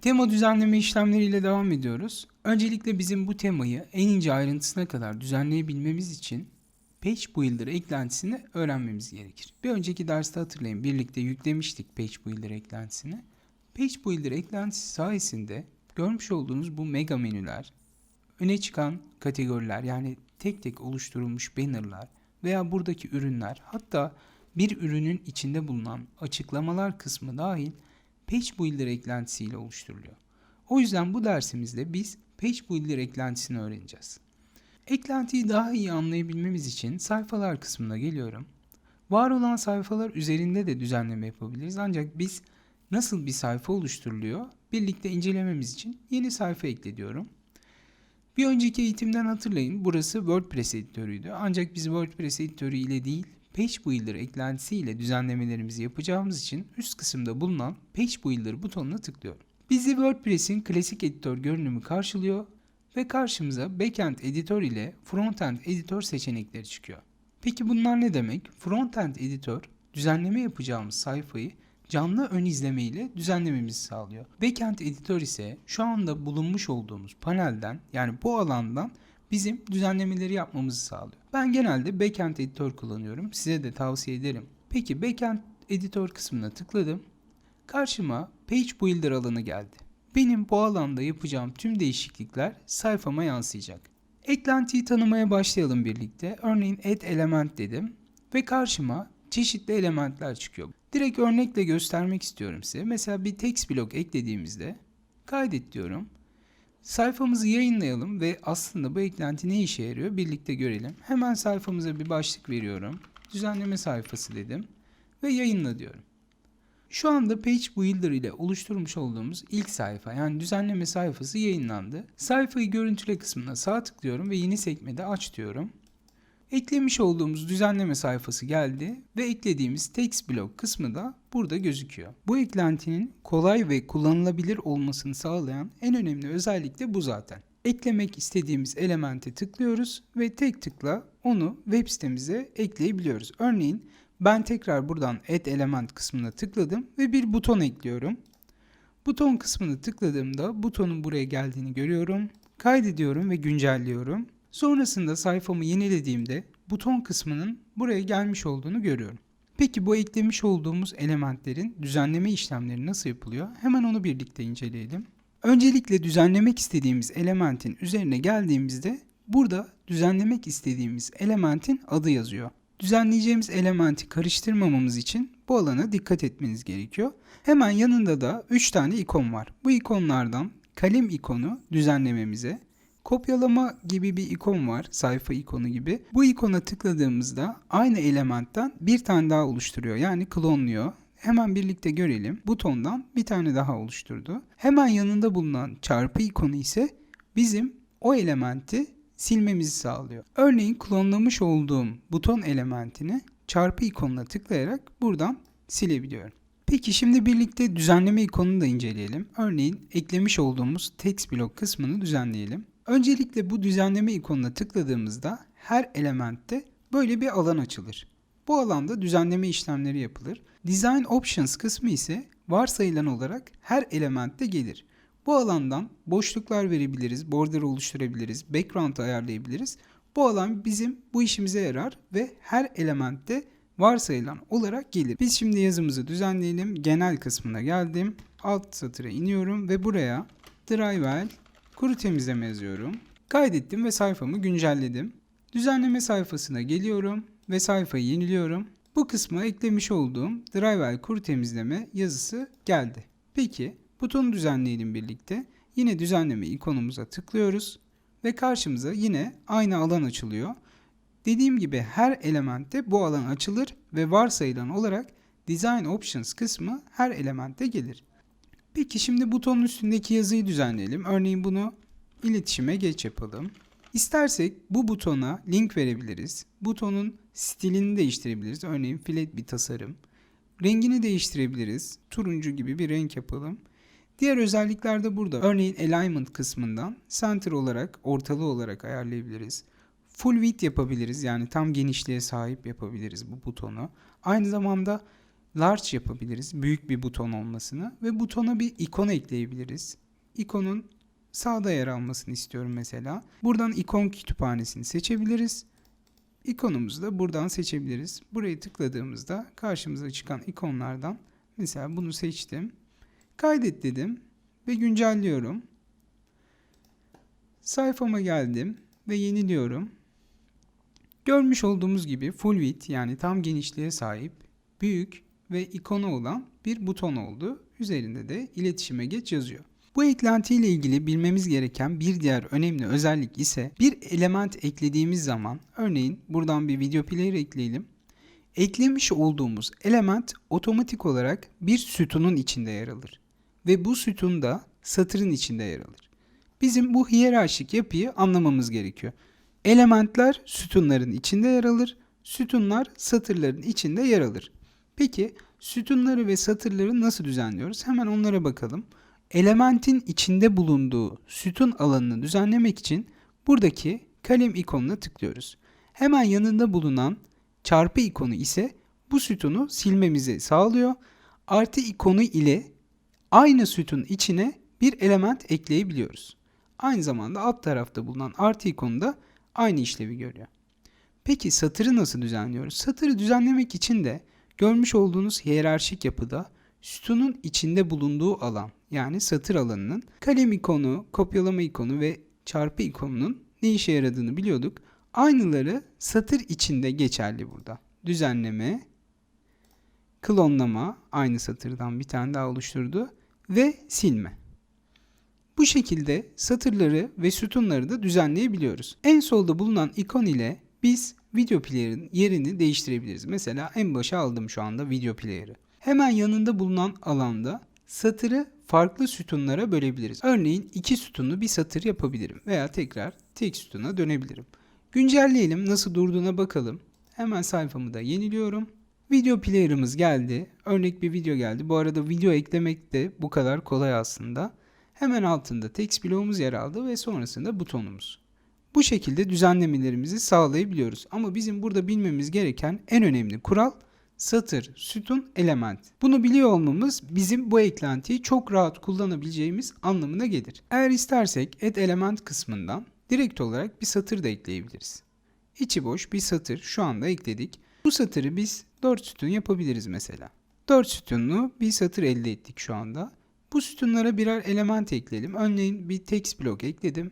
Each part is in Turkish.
Tema düzenleme işlemleriyle devam ediyoruz. Öncelikle bizim bu temayı en ince ayrıntısına kadar düzenleyebilmemiz için Page Builder eklentisini öğrenmemiz gerekir. Bir önceki derste hatırlayın birlikte yüklemiştik Page Builder eklentisini. Page Builder eklentisi sayesinde görmüş olduğunuz bu mega menüler, öne çıkan kategoriler yani tek tek oluşturulmuş bannerlar veya buradaki ürünler hatta bir ürünün içinde bulunan açıklamalar kısmı dahil Page Builder eklentisiyle oluşturuluyor. O yüzden bu dersimizde biz Page Builder eklentisini öğreneceğiz. Eklentiyi daha iyi anlayabilmemiz için sayfalar kısmına geliyorum. Var olan sayfalar üzerinde de düzenleme yapabiliriz ancak biz nasıl bir sayfa oluşturuluyor birlikte incelememiz için yeni sayfa eklediyorum. Bir önceki eğitimden hatırlayın burası WordPress editörüydü ancak biz WordPress editörü ile değil Page Builder eklentisi ile düzenlemelerimizi yapacağımız için üst kısımda bulunan Page Builder butonuna tıklıyorum. Bizi WordPress'in klasik editör görünümü karşılıyor ve karşımıza Backend Editör ile Frontend Editör seçenekleri çıkıyor. Peki bunlar ne demek? Frontend Editör düzenleme yapacağımız sayfayı canlı ön izleme ile düzenlememizi sağlıyor. Backend Editör ise şu anda bulunmuş olduğumuz panelden yani bu alandan bizim düzenlemeleri yapmamızı sağlıyor. Ben genelde Backend Editör kullanıyorum. Size de tavsiye ederim. Peki Backend Editör kısmına tıkladım. Karşıma Page Builder alanı geldi. Benim bu alanda yapacağım tüm değişiklikler sayfama yansıyacak. Eklentiyi tanımaya başlayalım birlikte. Örneğin add element dedim ve karşıma çeşitli elementler çıkıyor. Direkt örnekle göstermek istiyorum size. Mesela bir text blok eklediğimizde kaydet diyorum. Sayfamızı yayınlayalım ve aslında bu eklenti ne işe yarıyor birlikte görelim. Hemen sayfamıza bir başlık veriyorum. Düzenleme sayfası dedim ve yayınla diyorum. Şu anda Page Builder ile oluşturmuş olduğumuz ilk sayfa yani düzenleme sayfası yayınlandı. Sayfayı görüntüle kısmına sağ tıklıyorum ve yeni sekmede aç diyorum. Eklemiş olduğumuz düzenleme sayfası geldi ve eklediğimiz text blok kısmı da burada gözüküyor. Bu eklentinin kolay ve kullanılabilir olmasını sağlayan en önemli özellik de bu zaten. Eklemek istediğimiz elemente tıklıyoruz ve tek tıkla onu web sitemize ekleyebiliyoruz. Örneğin ben tekrar buradan add element kısmına tıkladım ve bir buton ekliyorum. Buton kısmını tıkladığımda butonun buraya geldiğini görüyorum. Kaydediyorum ve güncelliyorum. Sonrasında sayfamı yenilediğimde buton kısmının buraya gelmiş olduğunu görüyorum. Peki bu eklemiş olduğumuz elementlerin düzenleme işlemleri nasıl yapılıyor? Hemen onu birlikte inceleyelim. Öncelikle düzenlemek istediğimiz elementin üzerine geldiğimizde burada düzenlemek istediğimiz elementin adı yazıyor. Düzenleyeceğimiz elementi karıştırmamamız için bu alana dikkat etmeniz gerekiyor. Hemen yanında da 3 tane ikon var. Bu ikonlardan kalem ikonu düzenlememize, kopyalama gibi bir ikon var, sayfa ikonu gibi. Bu ikona tıkladığımızda aynı elementten bir tane daha oluşturuyor. Yani klonluyor. Hemen birlikte görelim. Butondan bir tane daha oluşturdu. Hemen yanında bulunan çarpı ikonu ise bizim o elementi silmemizi sağlıyor. Örneğin klonlamış olduğum buton elementini çarpı ikonuna tıklayarak buradan silebiliyorum. Peki şimdi birlikte düzenleme ikonunu da inceleyelim. Örneğin eklemiş olduğumuz text blok kısmını düzenleyelim. Öncelikle bu düzenleme ikonuna tıkladığımızda her elementte böyle bir alan açılır. Bu alanda düzenleme işlemleri yapılır. Design Options kısmı ise varsayılan olarak her elementte gelir. Bu alandan boşluklar verebiliriz, border oluşturabiliriz, background ayarlayabiliriz. Bu alan bizim bu işimize yarar ve her elementte varsayılan olarak gelir. Biz şimdi yazımızı düzenleyelim. Genel kısmına geldim. Alt satıra iniyorum ve buraya Drywall kuru temizleme yazıyorum. Kaydettim ve sayfamı güncelledim. Düzenleme sayfasına geliyorum ve sayfayı yeniliyorum. Bu kısma eklemiş olduğum Drywall kuru temizleme yazısı geldi. Peki butonu düzenleyelim birlikte. Yine düzenleme ikonumuza tıklıyoruz ve karşımıza yine aynı alan açılıyor. Dediğim gibi her elementte bu alan açılır ve varsayılan olarak Design Options kısmı her elemente gelir. Peki şimdi butonun üstündeki yazıyı düzenleyelim. Örneğin bunu iletişime geç yapalım. İstersek bu butona link verebiliriz. Butonun stilini değiştirebiliriz. Örneğin filet bir tasarım. Rengini değiştirebiliriz. Turuncu gibi bir renk yapalım. Diğer özellikler de burada. Örneğin alignment kısmından center olarak, ortalı olarak ayarlayabiliriz. Full width yapabiliriz. Yani tam genişliğe sahip yapabiliriz bu butonu. Aynı zamanda large yapabiliriz. Büyük bir buton olmasını ve butona bir ikon ekleyebiliriz. İkonun sağda yer almasını istiyorum mesela. Buradan ikon kütüphanesini seçebiliriz. İkonumuzu da buradan seçebiliriz. Burayı tıkladığımızda karşımıza çıkan ikonlardan mesela bunu seçtim. Kaydet dedim ve güncelliyorum. Sayfama geldim ve yeniliyorum. Görmüş olduğumuz gibi full width yani tam genişliğe sahip, büyük ve ikonu olan bir buton oldu. Üzerinde de iletişime geç yazıyor. Bu eklenti ile ilgili bilmemiz gereken bir diğer önemli özellik ise bir element eklediğimiz zaman örneğin buradan bir video player ekleyelim. Eklemiş olduğumuz element otomatik olarak bir sütunun içinde yer alır ve bu sütun da satırın içinde yer alır. Bizim bu hiyerarşik yapıyı anlamamız gerekiyor. Elementler sütunların içinde yer alır, sütunlar satırların içinde yer alır. Peki sütunları ve satırları nasıl düzenliyoruz? Hemen onlara bakalım. Elementin içinde bulunduğu sütun alanını düzenlemek için buradaki kalem ikonuna tıklıyoruz. Hemen yanında bulunan çarpı ikonu ise bu sütunu silmemizi sağlıyor. Artı ikonu ile aynı sütun içine bir element ekleyebiliyoruz. Aynı zamanda alt tarafta bulunan artı ikonu da aynı işlevi görüyor. Peki satırı nasıl düzenliyoruz? Satırı düzenlemek için de görmüş olduğunuz hiyerarşik yapıda sütunun içinde bulunduğu alan yani satır alanının kalem ikonu, kopyalama ikonu ve çarpı ikonunun ne işe yaradığını biliyorduk. Aynıları satır içinde geçerli burada. Düzenleme, klonlama aynı satırdan bir tane daha oluşturdu ve silme. Bu şekilde satırları ve sütunları da düzenleyebiliyoruz. En solda bulunan ikon ile biz video player'ın yerini değiştirebiliriz. Mesela en başa aldım şu anda video player'ı. Hemen yanında bulunan alanda satırı farklı sütunlara bölebiliriz. Örneğin iki sütunlu bir satır yapabilirim veya tekrar tek sütuna dönebilirim. Güncelleyelim nasıl durduğuna bakalım. Hemen sayfamı da yeniliyorum. Video player'ımız geldi. Örnek bir video geldi. Bu arada video eklemek de bu kadar kolay aslında. Hemen altında text bloğumuz yer aldı ve sonrasında butonumuz. Bu şekilde düzenlemelerimizi sağlayabiliyoruz. Ama bizim burada bilmemiz gereken en önemli kural satır, sütun, element. Bunu biliyor olmamız bizim bu eklentiyi çok rahat kullanabileceğimiz anlamına gelir. Eğer istersek add element kısmından direkt olarak bir satır da ekleyebiliriz. İçi boş bir satır şu anda ekledik. Bu satırı biz 4 sütun yapabiliriz mesela. 4 sütunlu bir satır elde ettik şu anda. Bu sütunlara birer element ekleyelim. Örneğin bir text blok ekledim.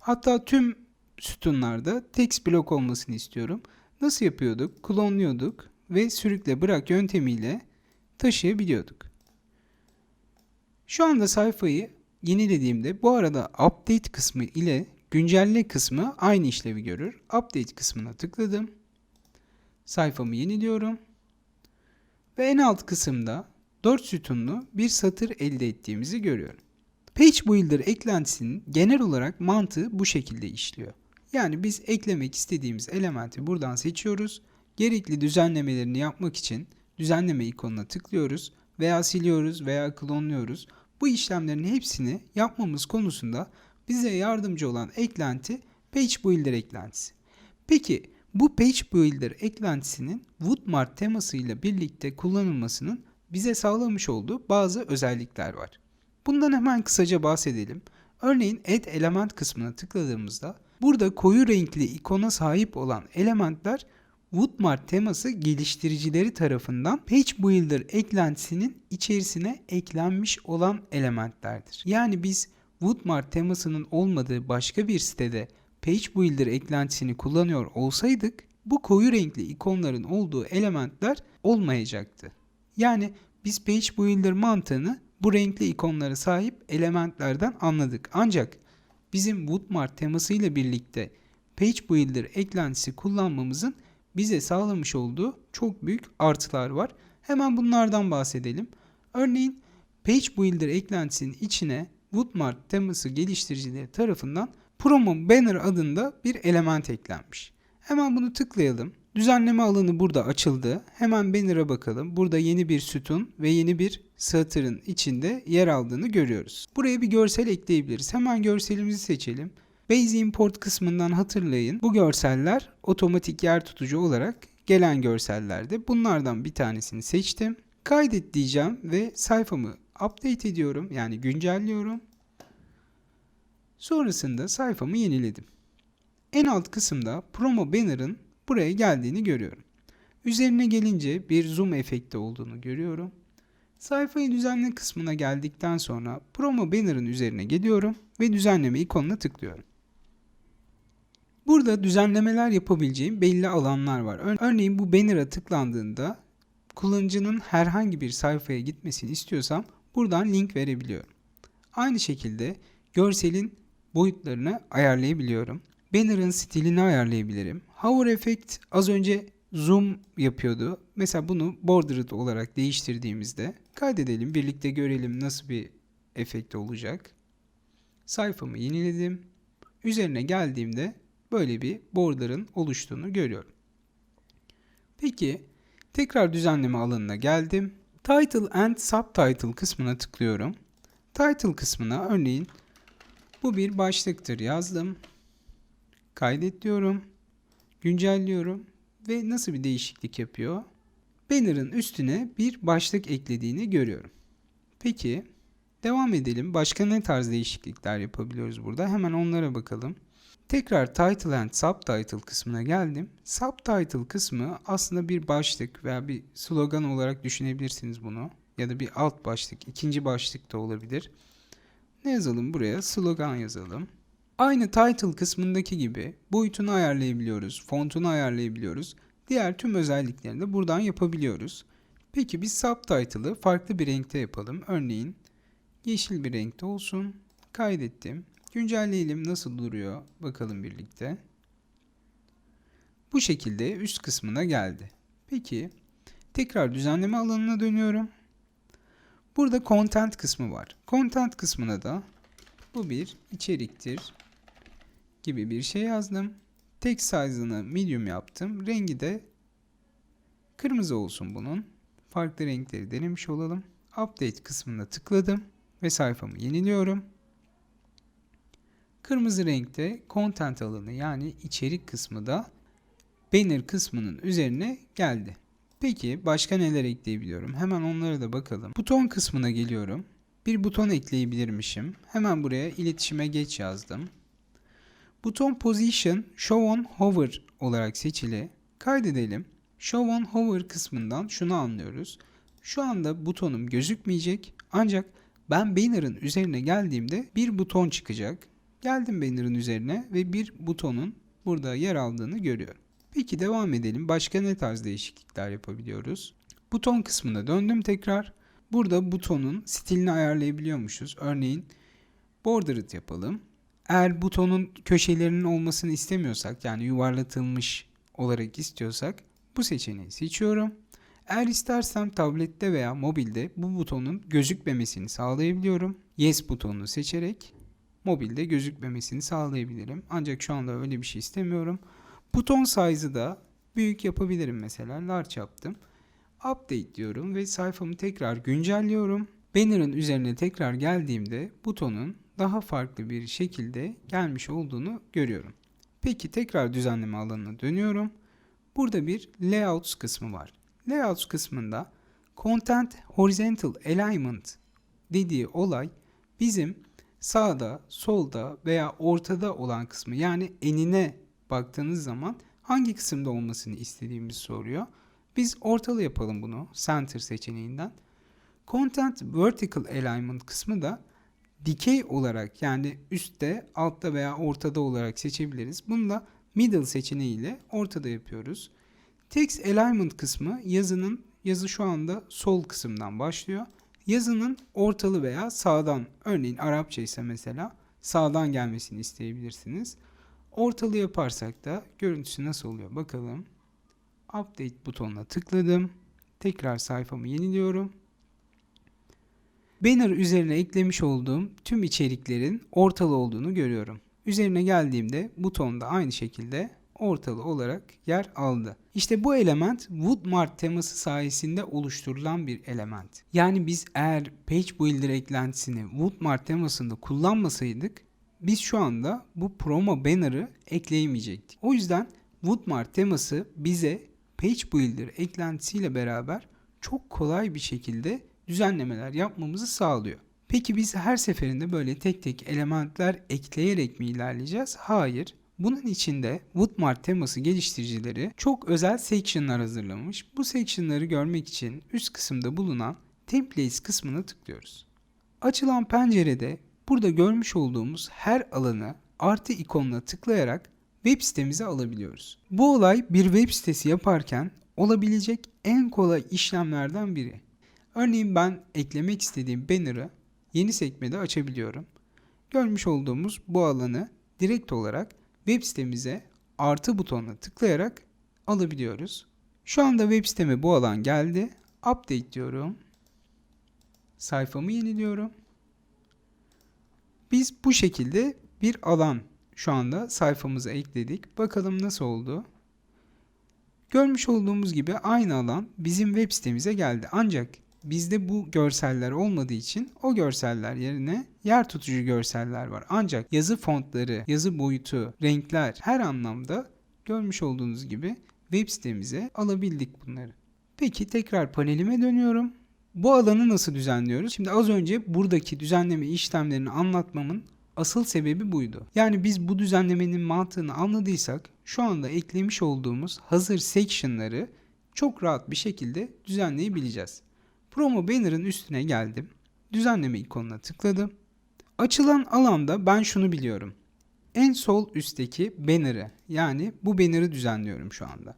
Hatta tüm sütunlarda text blok olmasını istiyorum. Nasıl yapıyorduk? Klonluyorduk ve sürükle bırak yöntemiyle taşıyabiliyorduk. Şu anda sayfayı yenilediğimde bu arada update kısmı ile güncelle kısmı aynı işlevi görür. Update kısmına tıkladım. Sayfamı yeniliyorum. Ve en alt kısımda 4 sütunlu bir satır elde ettiğimizi görüyorum. Page Builder eklentisinin genel olarak mantığı bu şekilde işliyor. Yani biz eklemek istediğimiz elementi buradan seçiyoruz. Gerekli düzenlemelerini yapmak için düzenleme ikonuna tıklıyoruz veya siliyoruz veya klonluyoruz. Bu işlemlerin hepsini yapmamız konusunda bize yardımcı olan eklenti Page Builder eklentisi. Peki bu Page Builder eklentisinin Woodmart temasıyla birlikte kullanılmasının bize sağlamış olduğu bazı özellikler var. Bundan hemen kısaca bahsedelim. Örneğin Add Element kısmına tıkladığımızda burada koyu renkli ikona sahip olan elementler Woodmart teması geliştiricileri tarafından Page Builder eklentisinin içerisine eklenmiş olan elementlerdir. Yani biz Woodmart temasının olmadığı başka bir sitede Page Builder eklentisini kullanıyor olsaydık bu koyu renkli ikonların olduğu elementler olmayacaktı. Yani biz Page Builder mantığını bu renkli ikonlara sahip elementlerden anladık. Ancak bizim Woodmart temasıyla birlikte Page Builder eklentisi kullanmamızın bize sağlamış olduğu çok büyük artılar var. Hemen bunlardan bahsedelim. Örneğin Page Builder eklentisinin içine Woodmart teması geliştiricileri tarafından Promo Banner adında bir element eklenmiş. Hemen bunu tıklayalım. Düzenleme alanı burada açıldı. Hemen banner'a bakalım. Burada yeni bir sütun ve yeni bir satırın içinde yer aldığını görüyoruz. Buraya bir görsel ekleyebiliriz. Hemen görselimizi seçelim. Base Import kısmından hatırlayın. Bu görseller otomatik yer tutucu olarak gelen görsellerde bunlardan bir tanesini seçtim. Kaydet diyeceğim ve sayfamı update ediyorum yani güncelliyorum. Sonrasında sayfamı yeniledim. En alt kısımda promo banner'ın buraya geldiğini görüyorum. Üzerine gelince bir zoom efekti olduğunu görüyorum. Sayfayı düzenle kısmına geldikten sonra promo banner'ın üzerine geliyorum ve düzenleme ikonuna tıklıyorum. Burada düzenlemeler yapabileceğim belli alanlar var. Ör- Örneğin bu banner'a tıklandığında kullanıcının herhangi bir sayfaya gitmesini istiyorsam buradan link verebiliyorum. Aynı şekilde görselin boyutlarını ayarlayabiliyorum. Banner'ın stilini ayarlayabilirim. Hover Effect az önce zoom yapıyordu. Mesela bunu bordered olarak değiştirdiğimizde kaydedelim. Birlikte görelim nasıl bir efekt olacak. Sayfamı yeniledim. Üzerine geldiğimde böyle bir border'ın oluştuğunu görüyorum. Peki tekrar düzenleme alanına geldim. Title and Subtitle kısmına tıklıyorum. Title kısmına örneğin bu bir başlıktır yazdım. Kaydet diyorum. Güncelliyorum ve nasıl bir değişiklik yapıyor? Banner'ın üstüne bir başlık eklediğini görüyorum. Peki devam edelim. Başka ne tarz değişiklikler yapabiliyoruz burada? Hemen onlara bakalım. Tekrar Title and Subtitle kısmına geldim. Subtitle kısmı aslında bir başlık veya bir slogan olarak düşünebilirsiniz bunu. Ya da bir alt başlık, ikinci başlık da olabilir. Ne yazalım buraya? Slogan yazalım. Aynı title kısmındaki gibi boyutunu ayarlayabiliyoruz, fontunu ayarlayabiliyoruz. Diğer tüm özelliklerini de buradan yapabiliyoruz. Peki biz subtitle'ı farklı bir renkte yapalım. Örneğin yeşil bir renkte olsun. Kaydettim. Güncelleyelim nasıl duruyor bakalım birlikte. Bu şekilde üst kısmına geldi. Peki tekrar düzenleme alanına dönüyorum. Burada content kısmı var. Content kısmına da bu bir içeriktir gibi bir şey yazdım. Text size'ını medium yaptım. Rengi de kırmızı olsun bunun. Farklı renkleri denemiş olalım. Update kısmına tıkladım ve sayfamı yeniliyorum. Kırmızı renkte content alanı yani içerik kısmı da banner kısmının üzerine geldi. Peki başka neler ekleyebiliyorum? Hemen onlara da bakalım. Buton kısmına geliyorum. Bir buton ekleyebilirmişim. Hemen buraya iletişime geç yazdım. Buton Position Show on Hover olarak seçili. Kaydedelim. Show on Hover kısmından şunu anlıyoruz. Şu anda butonum gözükmeyecek ancak ben banner'ın üzerine geldiğimde bir buton çıkacak. Geldim banner'ın üzerine ve bir butonun burada yer aldığını görüyorum. Peki devam edelim. Başka ne tarz değişiklikler yapabiliyoruz? Buton kısmına döndüm tekrar. Burada butonun stilini ayarlayabiliyormuşuz. Örneğin bordered yapalım. Eğer butonun köşelerinin olmasını istemiyorsak yani yuvarlatılmış olarak istiyorsak bu seçeneği seçiyorum. Eğer istersem tablette veya mobilde bu butonun gözükmemesini sağlayabiliyorum. Yes butonunu seçerek mobilde gözükmemesini sağlayabilirim. Ancak şu anda öyle bir şey istemiyorum. Buton size'ı da büyük yapabilirim mesela. Large yaptım. Update diyorum ve sayfamı tekrar güncelliyorum. Banner'ın üzerine tekrar geldiğimde butonun daha farklı bir şekilde gelmiş olduğunu görüyorum. Peki tekrar düzenleme alanına dönüyorum. Burada bir layouts kısmı var. Layouts kısmında content horizontal alignment dediği olay bizim sağda, solda veya ortada olan kısmı yani enine baktığınız zaman hangi kısımda olmasını istediğimizi soruyor. Biz ortalı yapalım bunu center seçeneğinden. Content vertical alignment kısmı da dikey olarak yani üstte, altta veya ortada olarak seçebiliriz. Bunu da middle seçeneğiyle ortada yapıyoruz. Text alignment kısmı yazının yazı şu anda sol kısımdan başlıyor. Yazının ortalı veya sağdan örneğin Arapça ise mesela sağdan gelmesini isteyebilirsiniz. Ortalı yaparsak da görüntüsü nasıl oluyor bakalım. Update butonuna tıkladım. Tekrar sayfamı yeniliyorum. Banner üzerine eklemiş olduğum tüm içeriklerin ortalı olduğunu görüyorum. Üzerine geldiğimde buton da aynı şekilde ortalı olarak yer aldı. İşte bu element Woodmart teması sayesinde oluşturulan bir element. Yani biz eğer Page Builder eklentisini Woodmart temasında kullanmasaydık biz şu anda bu promo banner'ı ekleyemeyecektik. O yüzden Woodmart teması bize Page Builder eklentisiyle beraber çok kolay bir şekilde düzenlemeler yapmamızı sağlıyor. Peki biz her seferinde böyle tek tek elementler ekleyerek mi ilerleyeceğiz? Hayır. Bunun içinde Woodmart teması geliştiricileri çok özel section'lar hazırlamış. Bu section'ları görmek için üst kısımda bulunan Templates kısmına tıklıyoruz. Açılan pencerede burada görmüş olduğumuz her alanı artı ikonuna tıklayarak web sitemize alabiliyoruz. Bu olay bir web sitesi yaparken olabilecek en kolay işlemlerden biri. Örneğin ben eklemek istediğim banner'ı yeni sekmede açabiliyorum. Görmüş olduğumuz bu alanı direkt olarak web sitemize artı butonuna tıklayarak alabiliyoruz. Şu anda web siteme bu alan geldi. Update diyorum. Sayfamı yeniliyorum. Biz bu şekilde bir alan şu anda sayfamıza ekledik. Bakalım nasıl oldu. Görmüş olduğumuz gibi aynı alan bizim web sitemize geldi. Ancak bizde bu görseller olmadığı için o görseller yerine yer tutucu görseller var. Ancak yazı fontları, yazı boyutu, renkler her anlamda görmüş olduğunuz gibi web sitemize alabildik bunları. Peki tekrar panelime dönüyorum. Bu alanı nasıl düzenliyoruz? Şimdi az önce buradaki düzenleme işlemlerini anlatmamın asıl sebebi buydu. Yani biz bu düzenlemenin mantığını anladıysak şu anda eklemiş olduğumuz hazır section'ları çok rahat bir şekilde düzenleyebileceğiz. Promo banner'ın üstüne geldim. Düzenleme ikonuna tıkladım. Açılan alanda ben şunu biliyorum. En sol üstteki banner'ı yani bu banner'ı düzenliyorum şu anda.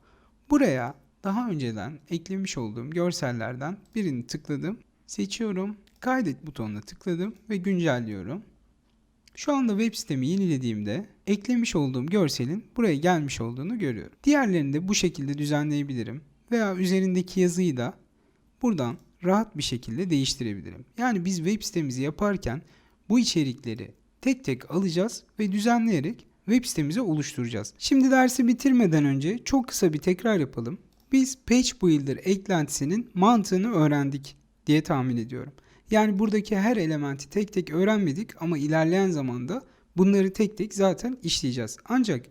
Buraya daha önceden eklemiş olduğum görsellerden birini tıkladım. Seçiyorum. Kaydet butonuna tıkladım ve güncelliyorum. Şu anda web sitemi yenilediğimde eklemiş olduğum görselin buraya gelmiş olduğunu görüyorum. Diğerlerini de bu şekilde düzenleyebilirim veya üzerindeki yazıyı da buradan rahat bir şekilde değiştirebilirim. Yani biz web sitemizi yaparken bu içerikleri tek tek alacağız ve düzenleyerek web sitemizi oluşturacağız. Şimdi dersi bitirmeden önce çok kısa bir tekrar yapalım. Biz Page Builder eklentisinin mantığını öğrendik diye tahmin ediyorum. Yani buradaki her elementi tek tek öğrenmedik ama ilerleyen zamanda bunları tek tek zaten işleyeceğiz. Ancak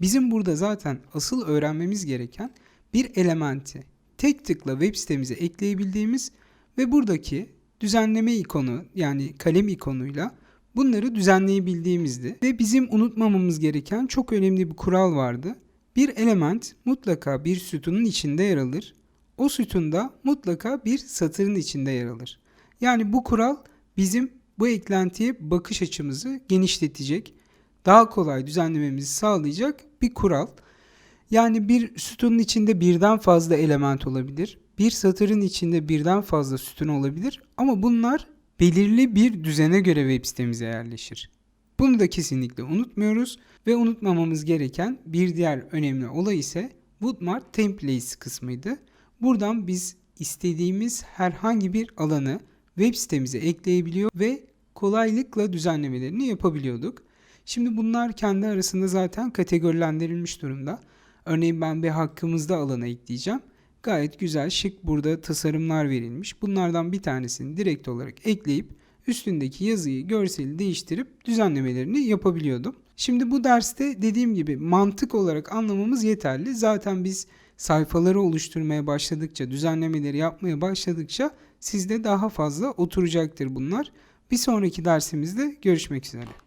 bizim burada zaten asıl öğrenmemiz gereken bir elementi tek tıkla web sitemize ekleyebildiğimiz ve buradaki düzenleme ikonu yani kalem ikonuyla bunları düzenleyebildiğimizdi. Ve bizim unutmamamız gereken çok önemli bir kural vardı. Bir element mutlaka bir sütunun içinde yer alır. O sütunda mutlaka bir satırın içinde yer alır. Yani bu kural bizim bu eklentiye bakış açımızı genişletecek, daha kolay düzenlememizi sağlayacak bir kural. Yani bir sütunun içinde birden fazla element olabilir. Bir satırın içinde birden fazla sütun olabilir ama bunlar belirli bir düzene göre web sitemize yerleşir. Bunu da kesinlikle unutmuyoruz ve unutmamamız gereken bir diğer önemli olay ise Woodmart Templates kısmıydı. Buradan biz istediğimiz herhangi bir alanı web sitemize ekleyebiliyor ve kolaylıkla düzenlemelerini yapabiliyorduk. Şimdi bunlar kendi arasında zaten kategorilendirilmiş durumda. Örneğin ben bir hakkımızda alana ekleyeceğim. Gayet güzel, şık burada tasarımlar verilmiş. Bunlardan bir tanesini direkt olarak ekleyip üstündeki yazıyı, görseli değiştirip düzenlemelerini yapabiliyordum. Şimdi bu derste dediğim gibi mantık olarak anlamamız yeterli. Zaten biz sayfaları oluşturmaya başladıkça, düzenlemeleri yapmaya başladıkça sizde daha fazla oturacaktır bunlar. Bir sonraki dersimizde görüşmek üzere.